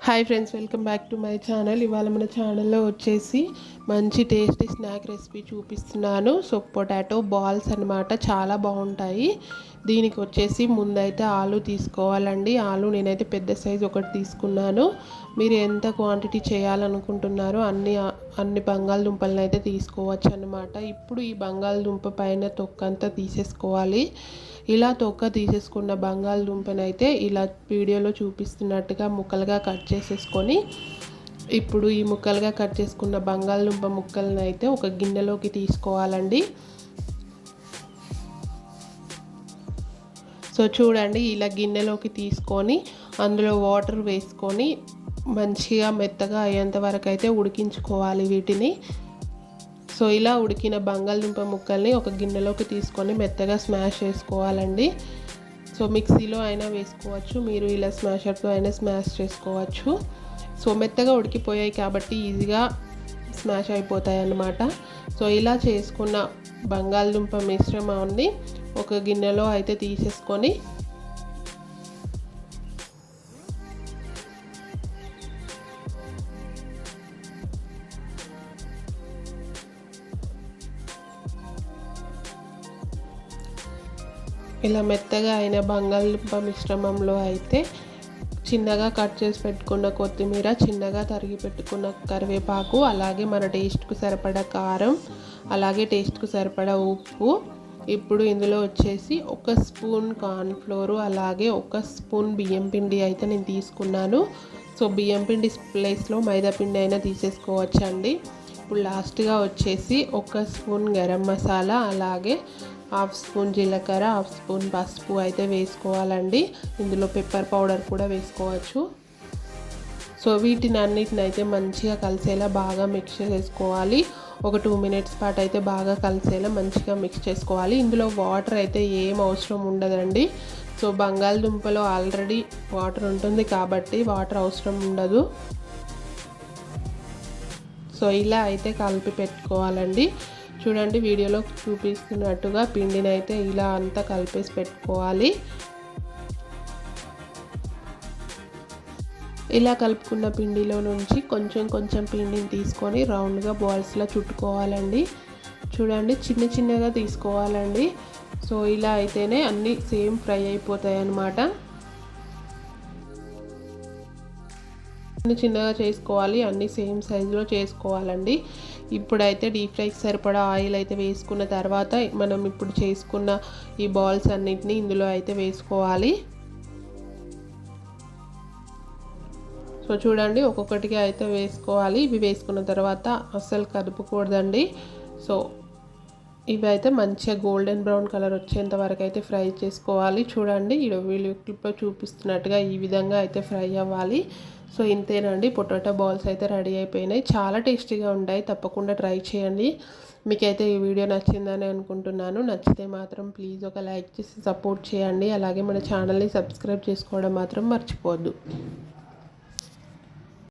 Hi friends welcome back to my channel ఇవాళ మన ఛానల్లో వచ్చేసి మంచి టేస్టీ స్నాక్ రెసిపీ చూపిస్తున్నాను. సో పొటాటో బాల్స్ అనమాట చాలా బాగుంటాయి. దీనికి వచ్చేసి ముందైతే ఆలు తీసుకోవాలండి. ఆలు నేనైతే పెద్ద సైజు ఒకటి తీసుకున్నాను. మీరు ఎంత క్వాంటిటీ చేయాలనుకుంటున్నారో అన్ని అన్ని బంగాళదుంపలను అయితే తీసుకోవచ్చు అనమాట ఇప్పుడు ఈ బంగాళదుంప పైన తొక్కంతా తీసేసుకోవాలి. ఇలా తొక్క తీసేసుకున్న బంగాళదుంపనైతే ఇలా వీడియోలో చూపిస్తున్నట్టుగా ముక్కలుగా కట్ చేసేసుకొని ఇప్పుడు ఈ ముక్కలుగా కట్ చేసుకున్న బంగాళదుంప ముక్కలను అయితే ఒక గిన్నెలోకి తీసుకోవాలండి. సో చూడండి ఇలా గిన్నెలోకి తీసుకొని అందులో వాటర్ వేసుకొని మంచిగా మెత్తగా అయ్యేంత వరకు అయితే ఉడికించుకోవాలి వీటిని. సో ఇలా ఉడికిన బంగాళదుంప ముక్కల్ని ఒక గిన్నెలోకి తీసుకొని మెత్తగా స్మాష్ చేసుకోవాలండి. సో మిక్సీలో అయినా వేసుకోవచ్చు మీరు ఇలా స్మాషర్తో అయినా స్మాష్ చేసుకోవచ్చు. సో మెత్తగా ఉడికిపోయాయి కాబట్టి ఈజీగా స్మాష్ అయిపోతాయి అన్నమాట సో ఇలా చేసుకున్న బంగాళదుంప మిశ్రమాన్ని ఒక గిన్నెలో అయితే తీసేసుకొని ఇలా మెత్తగా అయిన బంగాళదుంప మిశ్రమంలో అయితే చిన్నగా కట్ చేసి పెట్టుకున్న కొత్తిమీర చిన్నగా తరిగి పెట్టుకున్న కరివేపాకు అలాగే మన టేస్ట్కు సరిపడా కారం అలాగే టేస్ట్కు సరిపడా ఉప్పు. ఇప్పుడు ఇందులో వచ్చేసి ఒక స్పూన్ కార్న్ఫ్లోరు అలాగే ఒక స్పూన్ బియ్యం పిండి అయితే నేను తీసుకున్నాను. సో బియ్యం పిండి ప్లేస్లో మైదా పిండి అయినా తీసేసుకోవచ్చండి. ఇప్పుడు లాస్ట్గా వచ్చేసి ఒక స్పూన్ గరం మసాలా అలాగే హాఫ్ స్పూన్ జీలకర్ర హాఫ్ స్పూన్ పసుపు అయితే వేసుకోవాలండి. ఇందులో పెప్పర్ పౌడర్ కూడా వేసుకోవచ్చు. సో వీటిని అన్నిటిని అయితే మంచిగా కలిసేలా బాగా మిక్స్ చేసుకోవాలి. ఒక టూ మినిట్స్ పాటు అయితే బాగా కలిసేలా మంచిగా మిక్స్ చేసుకోవాలి. ఇందులో వాటర్ అయితే ఏం అవసరం ఉండదండి. సో బంగాళదుంపలో ఆల్రెడీ వాటర్ ఉంటుంది కాబట్టి వాటర్ అవసరం ఉండదు. సో ఇలా అయితే కలిపి పెట్టుకోవాలండి. చూడండి వీడియోలో చూపిస్తున్నట్టుగా పిండిని అయితే ఇలా అంతా కలిపేసి పెట్టుకోవాలి. ఇలా కలుపుకున్న పిండిలో నుంచి కొంచెం కొంచెం పిండిని తీసుకొని రౌండ్గా బాల్స్లో చుట్టుకోవాలండి. చూడండి చిన్న చిన్నగా తీసుకోవాలండి. సో ఇలా అయితేనే అన్నీ సేమ్ ఫ్రై అయిపోతాయి అన్నమాట చిన్న చిన్నగా చేసుకోవాలి అన్నీ సేమ్ సైజులో చేసుకోవాలండి. ఇప్పుడైతే డీప్ ఫ్రైకి సరిపడా ఆయిల్ అయితే వేసుకున్న తర్వాత మనం ఇప్పుడు చేసుకున్న ఈ బాల్స్ అన్నిటిని ఇందులో అయితే వేసుకోవాలి. సో చూడండి ఒక్కొక్కటిగా అయితే వేసుకోవాలి. ఇవి వేసుకున్న తర్వాత అస్సలు కదుపుకూడదండి. సో ఇవి అయితే మంచిగా గోల్డెన్ బ్రౌన్ కలర్ వచ్చేంత వరకు అయితే ఫ్రై చేసుకోవాలి. చూడండి వీళ్ళు క్లిప్లో చూపిస్తున్నట్టుగా ఈ విధంగా అయితే ఫ్రై అవ్వాలి. సో ఇంతేనండి. పొటాటో బాల్స్ అయితే రెడీ అయిపోయినాయి. చాలా టేస్టీగా ఉంటాయి. తప్పకుండా ట్రై చేయండి. మీకైతే ఈ వీడియో నచ్చిందని అనుకుంటున్నాను. నచ్చితే మాత్రం ప్లీజ్ ఒక లైక్ చేసి సపోర్ట్ చేయండి. అలాగే మన ఛానల్ని సబ్స్క్రైబ్ చేసుకోవడం మాత్రం మర్చిపోవద్దు.